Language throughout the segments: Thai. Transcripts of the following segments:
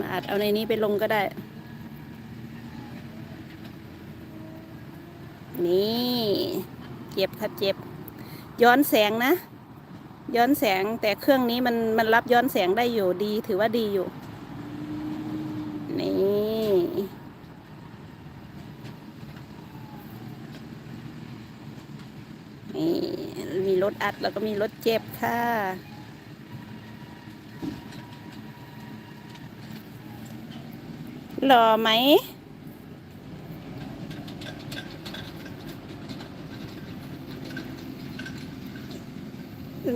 มาอัดเอาในนี้ไปลงก็ได้ นี่เจ็บครับเจ็บ ย้อนแสงนะ ย้อนแสงแต่เครื่องนี้มันมันรับย้อนแสงได้อยู่ดี ถือว่าดีอยู่ นี่นี่มีรถอัดแล้วก็มีรถเจ็บค่ะ หล่อไหม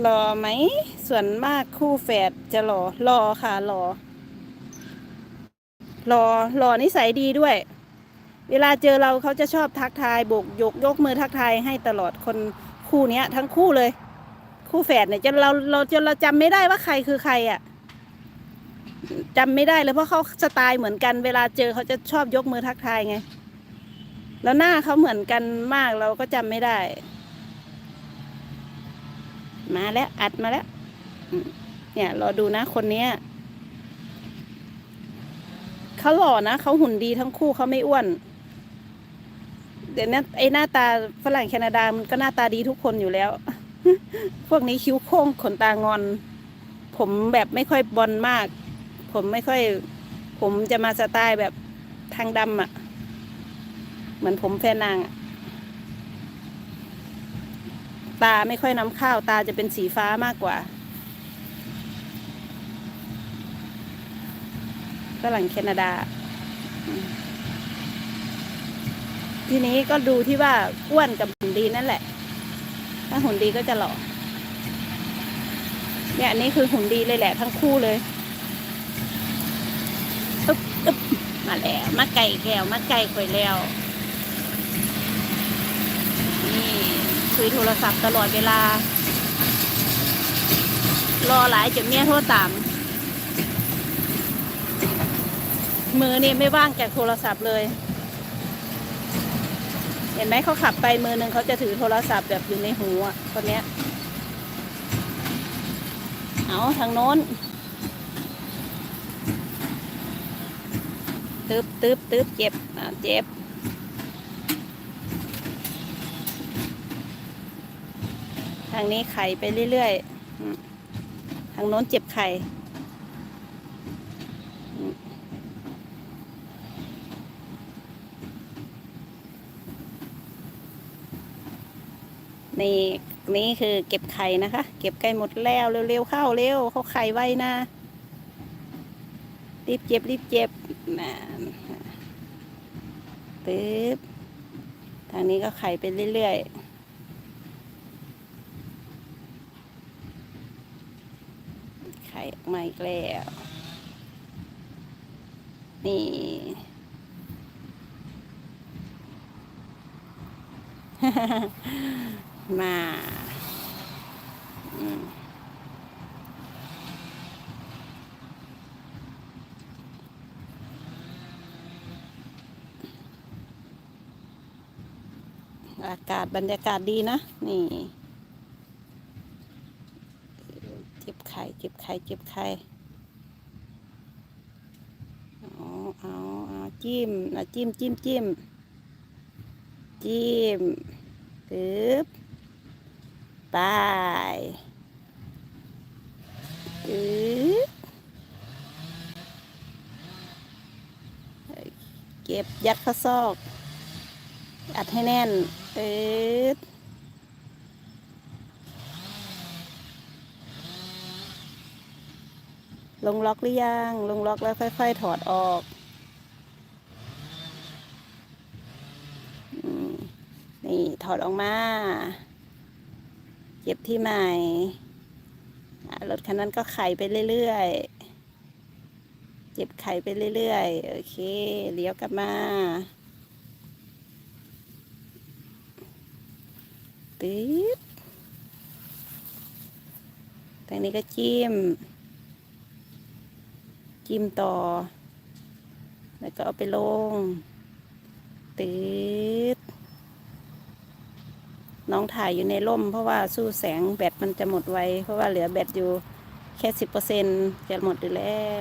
หล่อไหม ส่วนมากคู่แฝดจะหล่อหล่อค่ะหล่อหล่อหล่อนิสัยดีด้วย เวลาเจอเราเขาจะชอบทักทายโบกยกยกมือทักทายให้ตลอดคนคู่เนี้ย ทั้งคู่เลย คู่แฝดเนี่ยจนเราเราจนเราจำไม่ได้ว่าใครคือใครอะ่ะ จำไม่ได้เลยเพราะเขาสไตล์เหมือนกัน เวลาเจอเขาจะชอบยกมือทักทายไง แล้วหน้าเขาเหมือนกันมากเราก็จำไม่ได้ มาแล้วอัดมาแล้ว เนี่ยรอดูนะคนเนี้ยเขาหล่อนะเขาหุ่นดีทั้งคู่เขาไม่อ้วน เดี๋ยวนี้ไอ้หน้าตาฝรั่งแคนาดามันก็หน้าตาดีทุกคนอยู่แล้ว พวกนี้คิ้วโค้งขนตางอน ผมแบบไม่ค่อยบอลมาก ผมไม่ค่อย ผมจะมาสไตล์แบบทางดำอะ่ะ เหมือนผมแฟนนางตาไม่ค่อยน้ำข้าวตาจะเป็นสีฟ้ามากกว่าฝรั่งแคนาดา ทีนี้ก็ดูที่ว่าอ้วนกับหุ่นดีนั่นแหละ ถ้าหุ่นดีก็จะหล่อเนี่ยอันนี้คือหุ่นดีเลยแหละทั้งคู่เลย มาแล้วมาไก่แก้วมาไก่ข่อยแล้ว นี่คุยโทรศัพท์ตลอดเวลา รอหลายจนเมียโทรตามมือนี่ไม่ว่างจากโทรศัพท์เลย เห็นไหมเขาขับไปมือหนึ่งเขาจะถือโทรศัพท์แบบอยู่ในหูอะคนเนี้ย เอาทางโน้น ตึบตึบตึบเจ็บอ่าเจ็บทางนี้ไข่ไปเรื่อยๆ ทางโน้นเจ็บไข่ นี่นี่คือเก็บไข่นะคะ เก็บไก่หมดแล้วเร็วๆเข้าเร็วเขาไข่ไว้นะ รีบเจ็บรีบเจ็บนะปึ๊บทางนี้ก็ไข่ไปเรื่อยๆไข่ออกมาอีกแล้ว นี่ มา อืม อากาศบรรยากาศดีนะ นี่เจ็บไข่เจ็บไข่เจ็บไข่เอาเอาเอาจิ้มนะจิ้มจิ้มจิ้มจิ้มปึ๊บไปปึ๊บเก็บยัดข้าซอก อัดให้แน่นปึ๊บลงล็อกหรือยัง ลงล็อกแล้วค่อย ๆ ถอดออกนี่ถอดออกมาเก็บที่ใหม่รถคันนั้นก็ไขไปเรื่อยๆเจ็บไขไปเรื่อยๆ โอเค เลี้ยวกลับมา ปึ๊บทางนี้ก็จิ้ม จิ้มต่อ แล้วก็เอาไปลงตืดน้องถ่ายอยู่ในร่ม เพราะว่าสู้แสงแบตมันจะหมดไว เพราะว่าเหลือแบตอยู่แค่สิบเปอร์เซ็นจะหมดอยู่แล้ว